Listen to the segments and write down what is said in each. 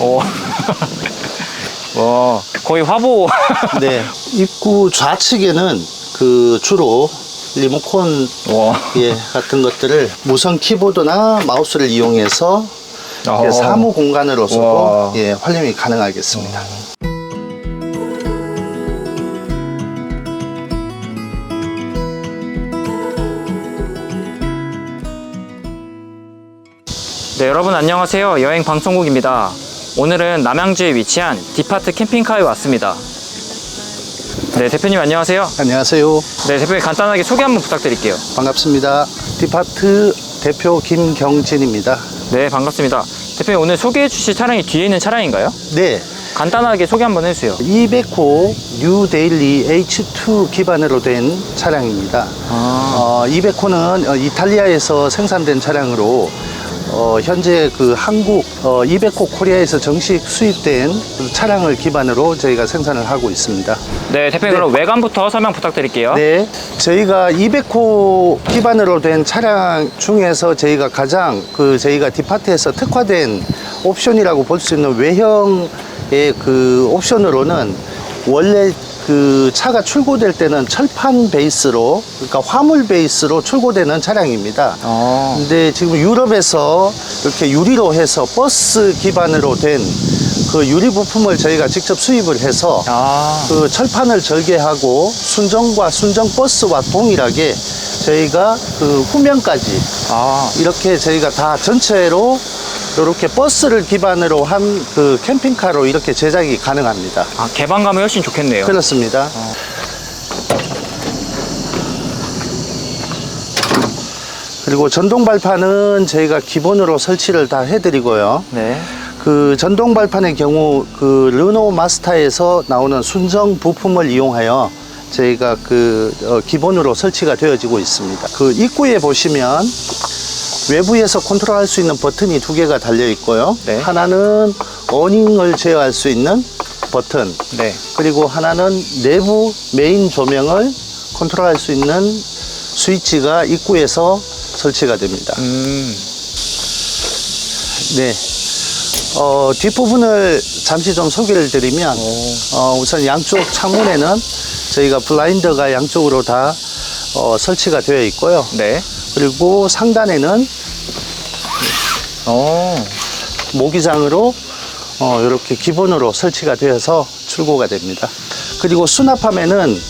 오. 와, 거의 화보. 네. 입구 좌측에는 그 주로 리모컨 와. 예, 같은 것들을 무선 키보드나 마우스를 이용해서 어. 예, 사무 공간으로서도 와. 예, 활용이 가능하겠습니다. 네, 여러분 안녕하세요. 여행 방송국입니다. 오늘은 남양주에 위치한 디파트 캠핑카에 왔습니다. 네, 대표님 안녕하세요. 안녕하세요. 네, 대표님 간단하게 소개 한번 부탁드릴게요. 반갑습니다. 디파트 대표 김경진입니다. 네, 반갑습니다. 대표님 오늘 소개해 주실 차량이 뒤에 있는 차량인가요? 네. 간단하게 소개 한번 해주세요. 200호 뉴 데일리 H2 기반으로 된 차량입니다. 아, 어, 200호는 어, 이탈리아에서 생산된 차량으로 어, 현재 그 한국 어, 200호 코리아에서 정식 수입된 그 차량을 기반으로 저희가 생산을 하고 있습니다. 네, 대표님 그럼 외관부터 설명 부탁드릴게요. 네, 저희가 200호 기반으로 된 차량 중에서 저희가 가장 그 저희가 디파트에서 특화된 옵션이라고 볼 수 있는 외형의 그 옵션으로는 원래 그 차가 출고될 때는 철판 베이스로 그러니까 화물 베이스로 출고되는 차량입니다. 어, 근데 지금 유럽에서 이렇게 유리로 해서 버스 기반으로 된 그 유리 부품을 저희가 직접 수입을 해서 아, 그 철판을 절개하고 순정과 순정 버스와 동일하게 저희가 그 후면까지 아, 이렇게 저희가 다 전체로 이렇게 버스를 기반으로 한 그 캠핑카로 이렇게 제작이 가능합니다. 아, 개방감이 훨씬 좋겠네요. 그렇습니다. 그리고 전동 발판은 저희가 기본으로 설치를 다 해드리고요. 네. 그 전동 발판의 경우 그 르노 마스타에서 나오는 순정 부품을 이용하여 저희가 그 어, 기본으로 설치가 되어지고 있습니다. 그 입구에 보시면 외부에서 컨트롤할 수 있는 버튼이 두 개가 달려 있고요. 네. 하나는 어닝을 제어할 수 있는 버튼, 네. 그리고 하나는 내부 메인 조명을 컨트롤할 수 있는 스위치가 입구에서 설치가 됩니다. 음, 네. 어, 뒷부분을 잠시 좀 소개를 드리면, 어, 우선 양쪽 창문에는 저희가 블라인더가 양쪽으로 다 어, 설치가 되어 있고요. 네. 그리고 상단에는 어, 모기장으로 어, 이렇게 기본으로 설치가 되어서 출고가 됩니다. 그리고 수납함에는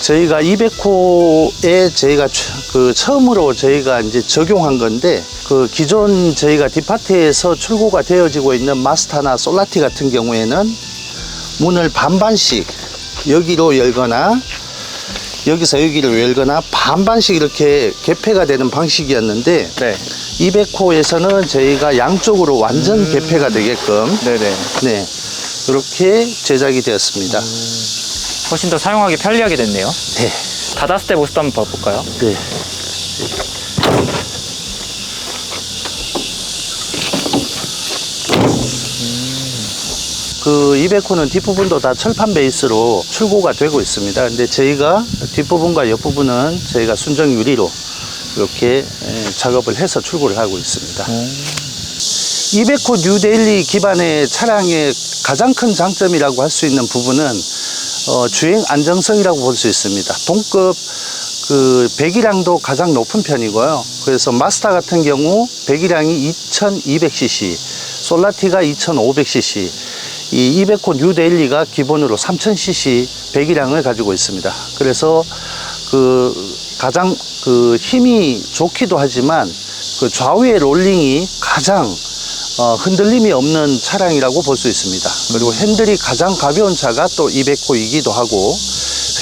저희가 200호에 저희가 처- 그 처음으로 저희가 이제 적용한 건데 그 기존 저희가 디파트에서 출고가 되어지고 있는 마스타나 솔라티 같은 경우에는 문을 반반씩 여기로 열거나 여기서 여기를 열거나 반반씩 이렇게 개폐가 되는 방식이었는데 네. 200호에서는 저희가 양쪽으로 완전 개폐가 되게끔 네네. 네 이렇게 제작이 되었습니다. 훨씬 더 사용하기 편리하게 됐네요. 네, 닫았을 때 모습도 한번 봐볼까요? 네. 그 200호는 뒷부분도 다 철판 베이스로 출고가 되고 있습니다. 근데 저희가 뒷부분과 옆부분은 저희가 순정 유리로 이렇게 에, 작업을 해서 출고를 하고 있습니다. 200호 뉴데일리 기반의 차량의 가장 큰 장점이라고 할 수 있는 부분은 어, 주행 안정성이라고 볼 수 있습니다. 동급 그 배기량도 가장 높은 편이고요. 그래서 마스터 같은 경우 배기량이 2200cc, 솔라티가 2500cc, 이 200호 뉴데일리가 기본으로 3000cc 배기량을 가지고 있습니다. 그래서 그 가장 그 힘이 좋기도 하지만 그 좌우의 롤링이 가장 어, 흔들림이 없는 차량이라고 볼 수 있습니다. 그리고 핸들이 가장 가벼운 차가 또 200호이기도 하고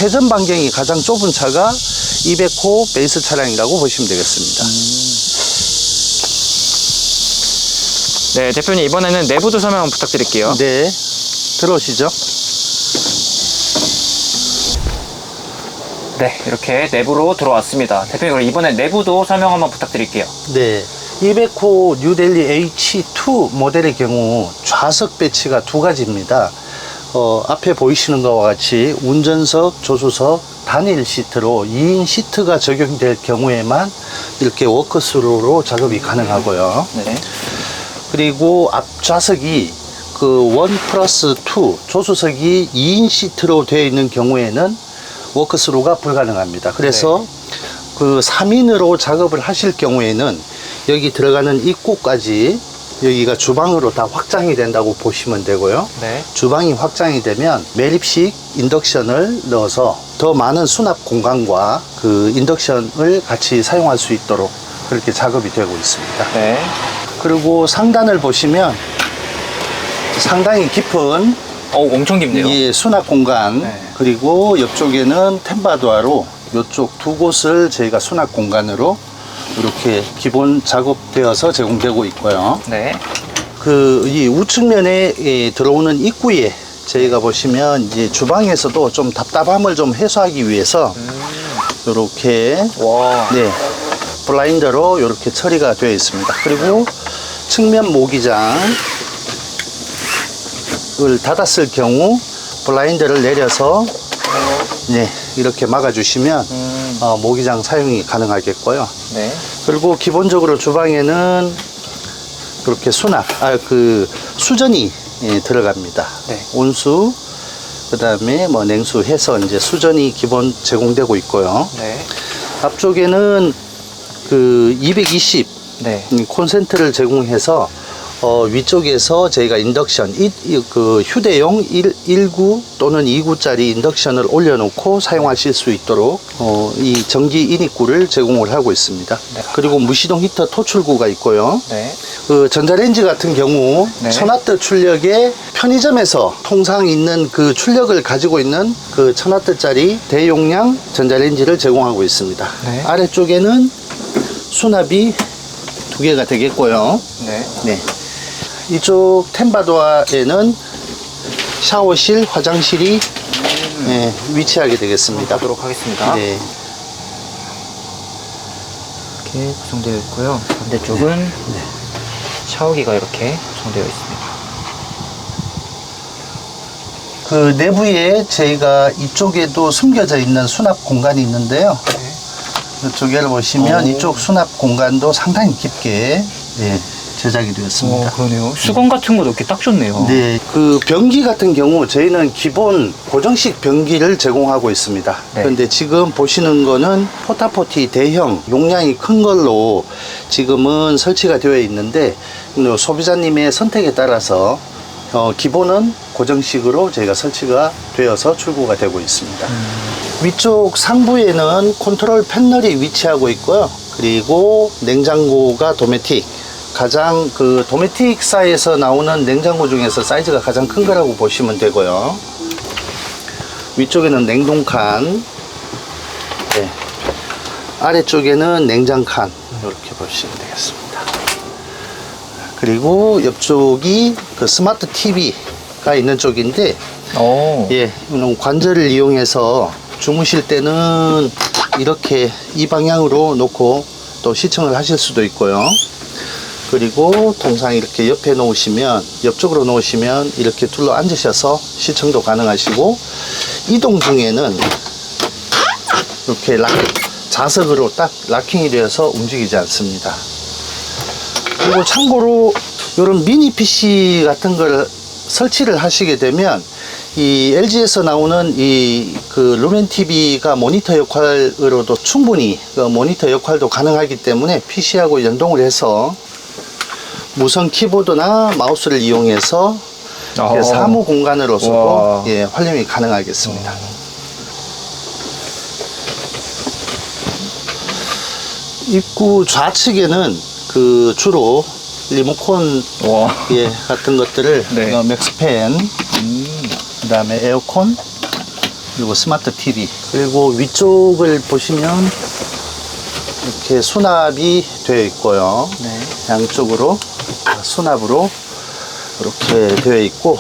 회전 반경이 가장 좁은 차가 200호 베이스 차량이라고 보시면 되겠습니다. 네, 대표님 이번에는 내부도 설명 부탁드릴게요. 네, 들어오시죠. 네, 이렇게 내부로 들어왔습니다. 대표님 그럼 이번에 내부도 설명 한번 부탁드릴게요. 네. 200호 뉴델리 H2 모델의 경우 좌석 배치가 두 가지입니다. 어, 앞에 보이시는 것과 같이 운전석, 조수석, 단일 시트로 2인 시트가 적용될 경우에만 이렇게 워크스루로 작업이 가능하고요. 네. 그리고 앞좌석이 그원 플러스 투 조수석이 2인 시트로 되어 있는 경우에는 워크스루가 불가능합니다. 그래서 그 3인으로 작업을 하실 경우에는 여기 들어가는 입구까지 여기가 주방으로 다 확장이 된다고 보시면 되고요. 네. 주방이 확장이 되면 매립식 인덕션을 넣어서 더 많은 수납 공간과 그 인덕션을 같이 사용할 수 있도록 그렇게 작업이 되고 있습니다. 네. 그리고 상단을 보시면 상당히 깊은 어, 엄청 깊네요. 이 수납 공간 네. 그리고 옆쪽에는 템바도아로 이쪽 두 곳을 저희가 수납 공간으로 이렇게 기본 작업되어서 제공되고 있고요. 네. 그 이 우측면에 예, 들어오는 입구에 저희가 보시면 이제 주방에서도 좀 답답함을 좀 해소하기 위해서 이렇게 와. 네 블라인더로 이렇게 처리가 되어 있습니다. 그리고 측면 모기장을 닫았을 경우 블라인더를 내려서 네 이렇게 막아주시면 음. 어, 모기장 사용이 가능하겠고요. 네. 그리고 기본적으로 주방에는 그렇게 수납, 아, 그 수전이 예, 들어갑니다. 네. 온수, 그 다음에 뭐 냉수 해서 이제 수전이 기본 제공되고 있고요. 네. 앞쪽에는 그 220 네. 음, 콘센트를 제공해서 어, 위쪽에서 저희가 인덕션, 이, 이, 그 휴대용 1, 1구 또는 2구짜리 인덕션을 올려놓고 사용하실 수 있도록 어, 이 전기 인입구를 제공을 하고 있습니다. 네. 그리고 무시동 히터 토출구가 있고요. 네. 그 전자레인지 같은 경우 네. 1000와트 출력에 편의점에서 통상 있는 그 출력을 가지고 있는 그 1000와트짜리 대용량 전자레인지를 제공하고 있습니다. 네. 아래쪽에는 수납이 두 개가 되겠고요. 네. 네. 이쪽 템바도아에는 샤워실, 화장실이 네, 위치하게 되겠습니다. 하도록 하겠습니다. 네. 이렇게 구성되어 있고요. 반대쪽은 샤워기가 이렇게 구성되어 있습니다. 그 내부에 저희가 이쪽에도 숨겨져 있는 수납 공간이 있는데요. 이쪽을 보시면 오. 이쪽 수납 공간도 상당히 깊게 예, 제작이 되었습니다. 어, 그러네요. 수건 같은 거 넣기 딱 좋네요. 네, 그 변기 같은 경우 저희는 기본 고정식 변기를 제공하고 있습니다. 네. 그런데 지금 보시는 거는 포타포티 대형 용량이 큰 걸로 지금은 설치가 되어 있는데 어, 소비자님의 선택에 따라서 어, 기본은 고정식으로 저희가 설치가 되어서 출고가 되고 있습니다. 위쪽 상부에는 컨트롤 패널이 위치하고 있고요. 그리고 냉장고가 도메틱. 가장 그 도메틱 사에서 나오는 냉장고 중에서 사이즈가 가장 큰 거라고 보시면 되고요. 위쪽에는 냉동칸. 네. 아래쪽에는 냉장칸. 이렇게 보시면 되겠습니다. 그리고 옆쪽이 그 스마트 TV가 있는 쪽인데 오. 예, 관절을 이용해서 주무실 때는 이렇게 이 방향으로 놓고 또 시청을 하실 수도 있고요. 그리고 통상 이렇게 옆에 놓으시면 옆쪽으로 놓으시면 이렇게 둘러 앉으셔서 시청도 가능하시고 이동 중에는 이렇게 락, 자석으로 딱 락킹이 되어서 움직이지 않습니다. 그리고 참고로 이런 미니 PC 같은 걸 설치를 하시게 되면 이 LG에서 나오는 이 그 루멘 TV가 모니터 역할으로도 충분히 그 모니터 역할도 가능하기 때문에 PC하고 연동을 해서 무선 키보드나 마우스를 이용해서 어. 사무 공간으로서도 와. 예, 활용이 가능하겠습니다. 입구 좌측에는 그 주로 리모컨 와. 예, 같은 것들을 네. 어, 맥스팬, 그 다음에 에어컨, 그리고 스마트 TV, 그리고 위쪽을 보시면 이렇게 수납이 되어 있고요. 네. 양쪽으로 수납으로 이렇게 되어 있고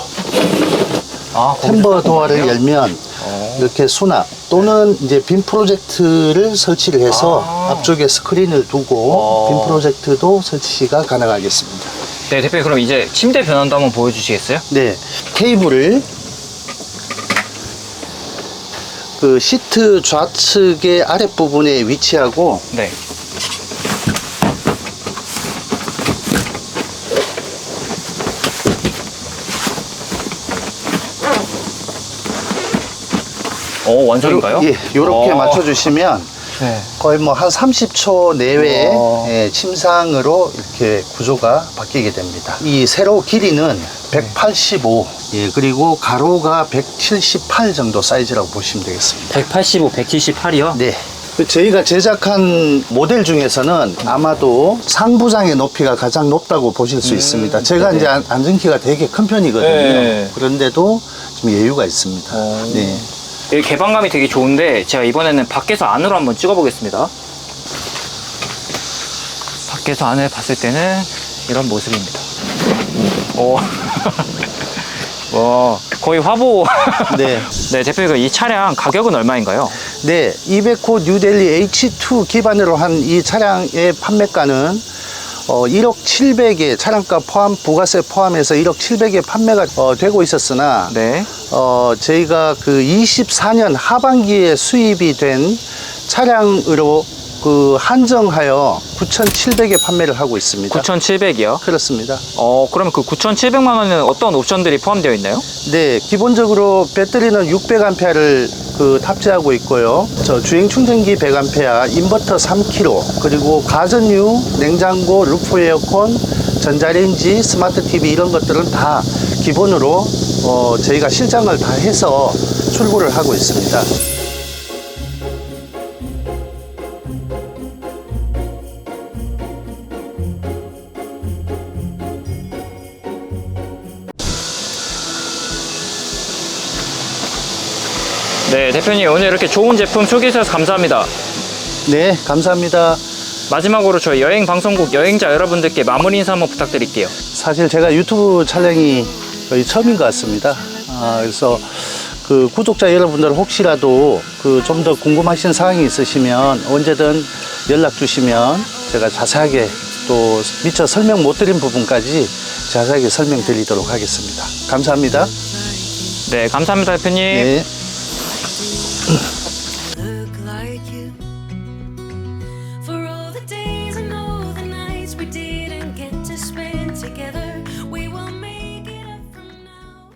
아, 템버 도어를 열면 어. 이렇게 수납 또는 이제 빔 프로젝트를 설치를 해서 아. 앞쪽에 스크린을 두고 어. 빔 프로젝트도 설치가 가능하겠습니다. 네, 대표님 그럼 이제 침대 변환도 한번 보여주시겠어요? 네, 테이블을 그 시트 좌측의 아랫부분에 위치하고 네. 오, 완성인가요? 예, 요렇게 오. 맞춰주시면 네. 거의 뭐 한 30초 내외에 어. 예, 침상으로 이렇게 구조가 바뀌게 됩니다. 이 세로 길이는 185, 예, 그리고 가로가 178 정도 사이즈라고 보시면 되겠습니다. 185, 178이요? 네. 그 저희가 제작한 모델 중에서는 아마도 상부장의 높이가 가장 높다고 보실 수 있습니다. 제가 네네. 이제 안- 앉은 키가 되게 큰 편이거든요. 네. 그런데도 좀 여유가 있습니다. 어. 네. 여기 개방감이 되게 좋은데 제가 이번에는 밖에서 안으로 한번 찍어보겠습니다. 밖에서 안을 봤을 때는 이런 모습입니다. 오. 와, 거의 화보. 네. 네, 대표님, 이 차량 가격은 얼마인가요? 네, 200호 뉴델리 H2 기반으로 한 이 차량의 판매가는 어, 1억 700에 차량가 포함, 부가세 포함해서 1억 700에 판매가 어, 되고 있었으나 네. 어, 저희가 그 24년 하반기에 수입이 된 차량으로 그 한정하여 9,700에 판매를 하고 있습니다. 9,700이요. 그렇습니다. 어, 그러면 그 9,700만 원은 어떤 옵션들이 포함되어 있나요? 네, 기본적으로 배터리는 600A를 그 탑재하고 있고요. 저 주행 충전기 100A, 인버터 3kg, 그리고 가전류, 냉장고, 루프 에어컨, 전자레인지, 스마트 TV 이런 것들은 다 기본으로 어, 저희가 실장을 다 해서 출고를 하고 있습니다. 네, 대표님 오늘 이렇게 좋은 제품 소개해 주셔서 감사합니다. 네, 감사합니다. 마지막으로 저희 여행 방송국 여행자 여러분들께 마무리 인사 한번 부탁드릴게요. 사실 제가 유튜브 촬영이 거의 처음인 것 같습니다. 아, 그래서 그 구독자 여러분들 혹시라도 그 좀 더 궁금하신 사항이 있으시면 언제든 연락 주시면 제가 자세하게 또 미처 설명 못 드린 부분까지 자세하게 설명드리도록 하겠습니다. 감사합니다. 네, 감사합니다, 대표님. 네. Ugh.